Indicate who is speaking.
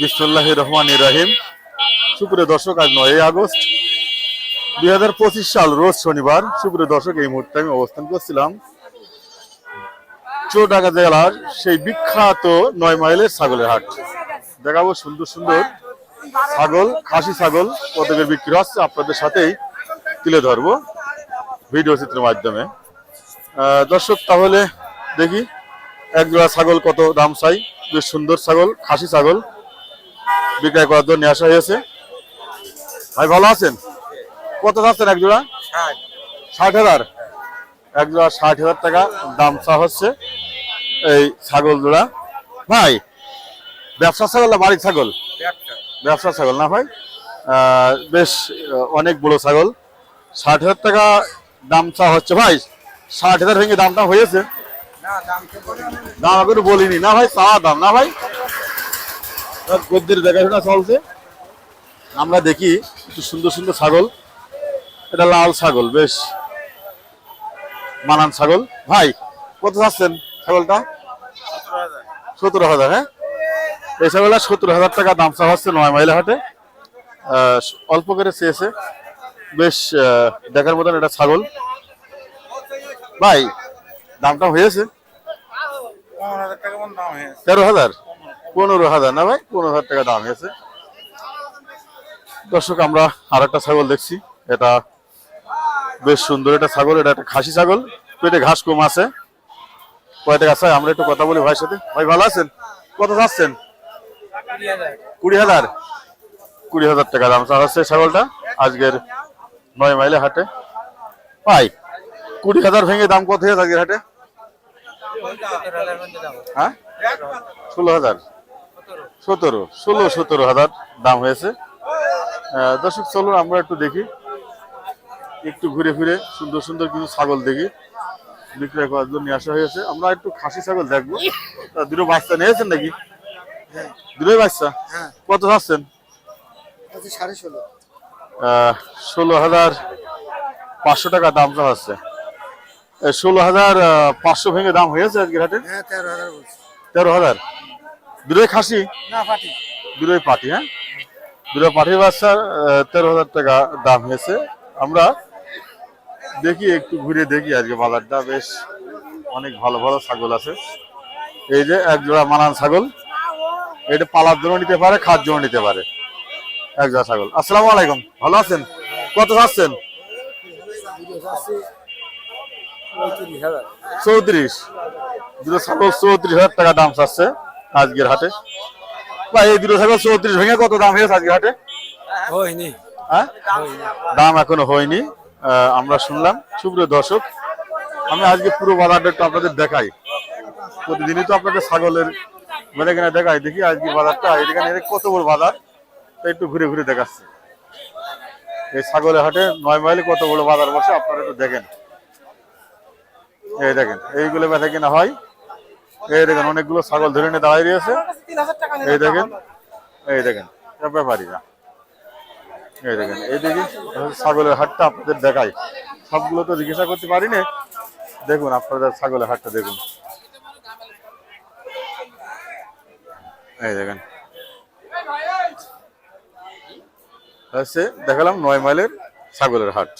Speaker 1: বিসমুল্লাহ রহমান রাহিম। সুপ্রিয় দর্শক, আজ নয় আগস্ট। দুই হাজার পঁচিশ সাল, রোজ শনিবার। সুপ্রিয় দর্শক, এই মুহূর্তে আমি অবস্থান করছিলাম চৌটাকা জেলার সেই বিখ্যাত নয় মাইলের ছাগলের হাট। দেখাবো সুন্দর সুন্দর ছাগল, খাসি ছাগল কতকের বিক্রি হচ্ছে। আপনাদের সাথেই তুলে ধরবো ভিডিও চিত্রের মাধ্যমে। দর্শক, তাহলে দেখি, এক জোড়া ছাগল কত দাম চাই? বেশ সুন্দর ছাগল, খাসি ছাগল। বিক্রয় করার জন্য নিয়ে আসা হয়েছে। ভাই ভালো আছেন? কত চাচ্ছেন এক জোড়া? ষাট। হাজার। এক জোড়া ষাট হাজার টাকা দাম চা হচ্ছে এই ছাগল জোড়া। ভাই ব্যবসা ছাগল না বাড়ির ছাগল? ব্যবসা। ছাগল না ভাই? বেশ অনেক বড় ছাগল। ষাট হাজার টাকা দাম চা হচ্ছে। ভাই ষাট হাজার ভেঙে দামটা হয়েছে। দাম এখন বলিনি। না ভাই চাওয়া দাম না ভাই? গদ্দির দেখাশোনা চলছে। আমরা দেখি একটু সুন্দর সুন্দর ছাগল। এটা লাল ছাগল বেশ। মানান ছাগল। ভাই কত চাচ্ছেন ছাগলটা? সতেরো হাজার হ্যাঁ? এই ছাগলটা সতেরো হাজার টাকা দাম চা হচ্ছে নয় মাইল হাটে। অল্প করে চেয়েছে। বেশ দেখার মতন এটা ছাগল। ভাই দামটা হয়েছে। তেরো হাজার? পনেরো হাজার না ভাই? পনেরো হাজার টাকা দাম হয়েছে। দর্শক, আমরা আর একটা ছাগল দেখছি। এটা বেশ সুন্দর, এটা ছাগল, এটা একটা খাসি ছাগল। পেটে ঘাস কম আছে। কয় চাই? আমরা একটু কথা বলি ভাইয়ের সাথে। ভাই, ভালো আছেন? কত চাচ্ছেন? কুড়ি হাজার। কুড়ি হাজার টাকা দাম চা হচ্ছে ছাগলটা আজকের নয় মাইলে হাটে। ভাই, কুড়ি হাজার ভেঙে দাম কত হয়েছে আজকের হাটে? হ্যাঁ? ষোলো হাজার। সতেরো ষোলো সতেরো হাজার দাম হয়েছে। দর্শক চলুন আমরা একটু দেখি। একটু ঘুরে ফিরে সুন্দর সুন্দর কিছু ছাগল দেখি। বিক্রয় করার জন্য নিয়ে আসা হয়েছে। আমরা একটু খাসি ছাগল দেখব। দুটো বাচ্চা নিয়েছেন নাকি? দুটোই বাচ্চা?
Speaker 2: হ্যাঁ।
Speaker 1: কত চাচ্ছেন
Speaker 2: আচ্ছা সাড়ে ষোলো।
Speaker 1: ষোলো হাজার পাঁচশো টাকা দাম চা হচ্ছে ষোলো হাজার পাঁচশো ভেঙে দাম হয়েছে আজকের হাটে?
Speaker 2: হ্যাঁ তেরো হাজার
Speaker 1: তেরো হাজার? দুটোই খাসি?
Speaker 2: না পাটি
Speaker 1: দুটোই পাটি হ্যাঁ? দুটো পাটির বাচ্চার তেরো হাজার টাকা দাম হয়েছে। আমরা দেখি একটু ঘুরে দেখি আজকে বাজারটা। বেশ অনেক ভালো ভালো ছাগল আছে। এই যে এক জোড়া মানান ছাগল। এটা পালার জন্য নিতে পারে খাওয়ার জন্য নিতে পারে। এক জোড়া ছাগল। আসসালামু আলাইকুম। ভালো আছেন? কত চাচ্ছেন চৌত্রিশ। দুটো ছাগল চৌত্রিশ হাজার টাকা দাম চাচ্ছে। আজকের হাটে? বা এই দুটো ছাগল চৌত্রিশ ভেঙে কত দাম হয়েছে আজকের হাটে?
Speaker 2: হয়নি।
Speaker 1: হ্যাঁ? দাম এখনও হয়নি। আমরা শুনলাম সুপ্রিয় দর্শক আমি আজকে পুরো বাজারটা একটু আপনাদের দেখাই। প্রতিদিনই তো আপনাদের ছাগলের মানে এখানে দেখাই। দেখি আজকে বাজারটা এখানে কত বড় বাজার তাই একটু ঘুরে ঘুরে দেখাচ্ছি। এই ছাগলের হাটে নয় মাইলে কত বড় বাজার বসে আপনারা একটু দেখেন। এই দেখেন এইগুলো বেচা কিনা হয়। এই দেখেন, অনেকগুলো ছাগল ধরে নিয়ে দাঁড়াই রয়েছে। এই দেখেন এই দেখেন না এই দেখেন, এই দেখি ছাগলের হাটটা আপনাদের দেখাই। সবগুলো তো জিজ্ঞাসা করতে পারি না দেখুন, আপনাদের ছাগলের হাটটা দেখুন। এই দেখেন। দেখালাম নয় মাইলের ছাগলের হাট।